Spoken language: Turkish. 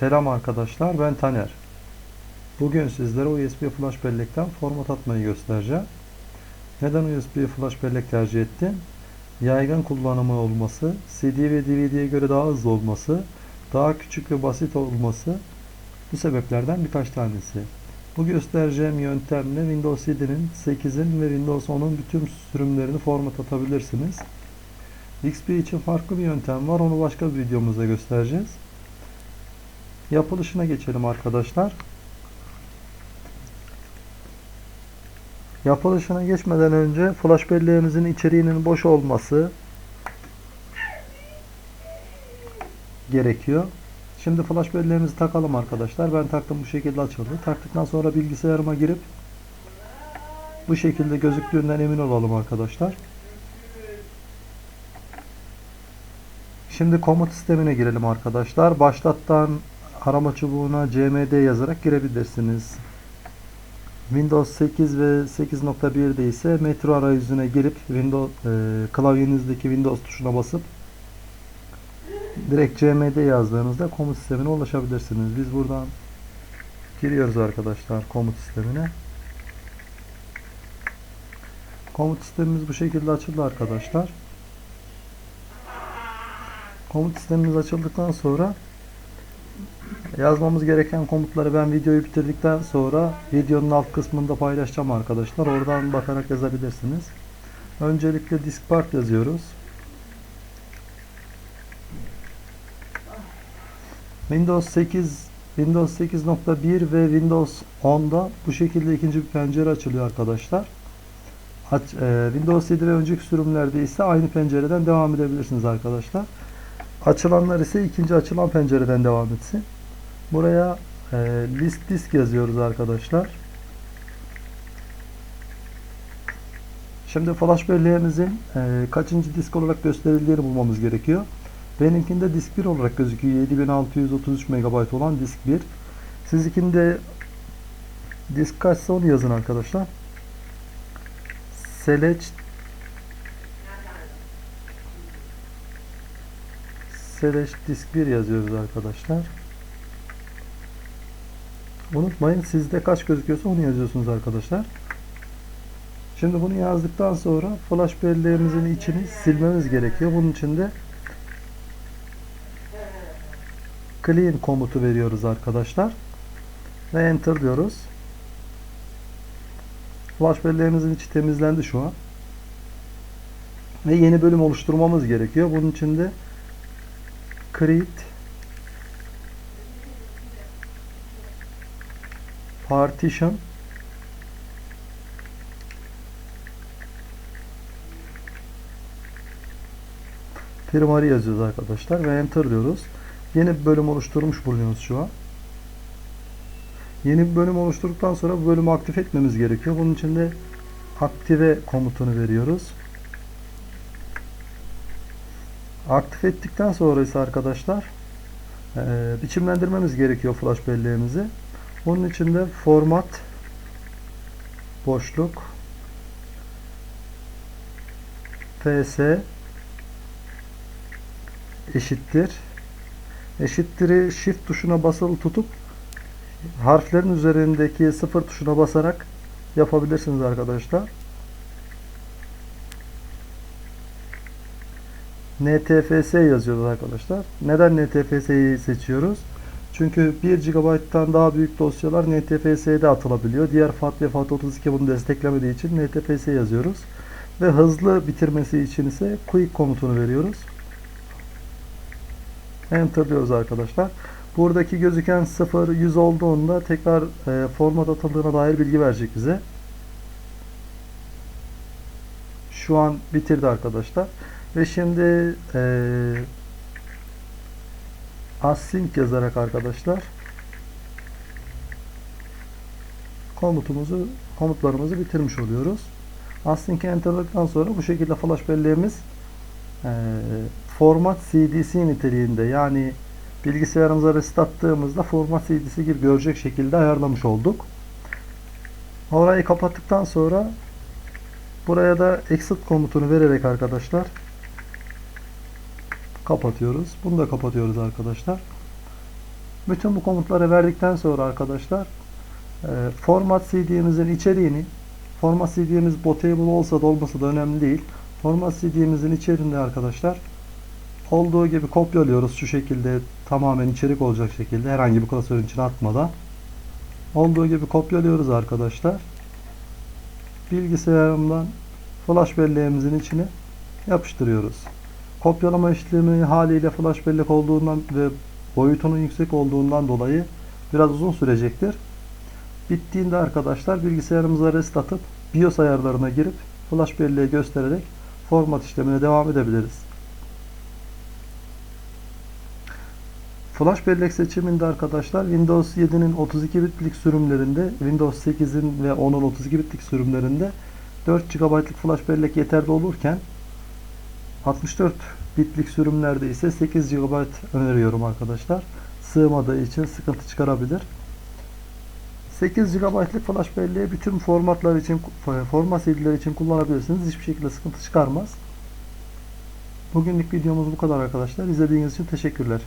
Selam arkadaşlar ben Taner. Bugün sizlere USB flash bellekten format atmayı göstereceğim. Neden USB flash bellek tercih ettim? Yaygın kullanımı olması, CD ve DVD'ye göre daha hızlı olması, daha küçük ve basit olması bu sebeplerden birkaç tanesi. Bu göstereceğim yöntemle Windows 7'nin, 8'in ve Windows 10'un bütün sürümlerini format atabilirsiniz. XP için farklı bir yöntem var. Onu başka bir videomuzda göstereceğiz. Yapılışına geçelim arkadaşlar. Yapılışına geçmeden önce flash belleğimizin içeriğinin boş olması gerekiyor. Şimdi flash belleğimizi takalım arkadaşlar. Ben taktım bu şekilde açıldı. Taktıktan sonra bilgisayarıma girip bu şekilde gözüktüğünden emin olalım arkadaşlar. Şimdi komut sistemine girelim arkadaşlar. Başlattan arama çubuğuna cmd yazarak girebilirsiniz. Windows 8 ve 8.1'de ise metro arayüzüne girip Windows e, klavyenizdeki Windows tuşuna basıp direkt cmd yazdığınızda komut sistemine ulaşabilirsiniz. Biz buradan giriyoruz arkadaşlar komut sistemine. Komut sistemimiz bu şekilde açıldı arkadaşlar. Komut sistemimiz açıldıktan sonra yazmamız gereken komutları ben videoyu bitirdikten sonra videonun alt kısmında paylaşacağım arkadaşlar. Oradan bakarak yazabilirsiniz. Öncelikle diskpart yazıyoruz. Windows 8 Windows 8.1 ve Windows 10'da bu şekilde ikinci bir pencere açılıyor arkadaşlar. Aç, e, Windows 7 ve önceki sürümlerde ise aynı pencereden devam edebilirsiniz arkadaşlar. Açılanlar ise ikinci açılan pencereden devam etsin. Buraya e, list disk yazıyoruz arkadaşlar. Şimdi flash belleğimizin e, kaçıncı disk olarak gösterildiğini bulmamız gerekiyor. Benimkinde disk 1 olarak gözüküyor. 7633 MB olan disk 1. Sizinkinde disk kaçsa onu yazın arkadaşlar. Select Select disk 1 yazıyoruz arkadaşlar. Unutmayın sizde kaç gözüküyorsa onu yazıyorsunuz arkadaşlar. Şimdi bunu yazdıktan sonra flash belleğimizin içini silmemiz gerekiyor. Bunun için de clean komutu veriyoruz arkadaşlar. Ve enter diyoruz. Flash belleğimizin içi temizlendi şu an. Ve yeni bölüm oluşturmamız gerekiyor. Bunun için de create partition primary yazıyoruz arkadaşlar ve enter diyoruz. Yeni bir bölüm oluşturmuş bulunuyoruz şu an. Yeni bir bölüm oluşturduktan sonra bu bölümü aktif etmemiz gerekiyor. Bunun için de aktive komutunu veriyoruz. Aktif ettikten sonra ise arkadaşlar e, biçimlendirmemiz gerekiyor flash belleğimizi. Bunun için de format boşluk ps eşittir eşittir'i shift tuşuna basılı tutup harflerin üzerindeki sıfır tuşuna basarak yapabilirsiniz arkadaşlar. NTFS yazıyoruz arkadaşlar. Neden NTFS'yi seçiyoruz? Çünkü 1 GB'dan daha büyük dosyalar NTFS'de atılabiliyor. Diğer FAT ve FAT32 bunu desteklemediği için NTFS yazıyoruz. Ve hızlı bitirmesi için ise quick komutunu veriyoruz. Enter diyoruz arkadaşlar. Buradaki gözüken 0 100 olduğunda tekrar e, format atıldığına dair bilgi verecek bize. Şu an bitirdi arkadaşlar. Ve şimdi e, async yazarak arkadaşlar komutumuzu komutlarımızı bitirmiş oluyoruz. Async enter'ladıktan sonra bu şekilde flash belleğimiz e, format CDC niteliğinde yani bilgisayarımıza reset attığımızda format CDC gibi görecek şekilde ayarlamış olduk. Orayı kapattıktan sonra buraya da exit komutunu vererek arkadaşlar kapatıyoruz. Bunu da kapatıyoruz arkadaşlar. Bütün bu komutları verdikten sonra arkadaşlar e, format CD'mizin içeriğini format CD'miz bootable olsa da olmasa da önemli değil. Format CD'mizin içeriğinde arkadaşlar olduğu gibi kopyalıyoruz şu şekilde tamamen içerik olacak şekilde herhangi bir klasörün içine atmadan. Olduğu gibi kopyalıyoruz arkadaşlar. Bilgisayarımdan flash belleğimizin içine yapıştırıyoruz. Kopyalama işlemi haliyle flash bellek olduğundan ve boyutunun yüksek olduğundan dolayı biraz uzun sürecektir. Bittiğinde arkadaşlar bilgisayarımıza rest atıp BIOS ayarlarına girip flash belleği göstererek format işlemine devam edebiliriz. Flash bellek seçiminde arkadaşlar Windows 7'nin 32 bitlik sürümlerinde, Windows 8'in ve 10'un 32 bitlik sürümlerinde 4 GB'lık flash bellek yeterli olurken 64 bitlik sürümlerde ise 8 GB öneriyorum arkadaşlar. Sığmadığı için sıkıntı çıkarabilir. 8 GB'lık flash belleği bütün formatlar için, format CD'ler için kullanabilirsiniz. Hiçbir şekilde sıkıntı çıkarmaz. Bugünlük videomuz bu kadar arkadaşlar. İzlediğiniz için teşekkürler.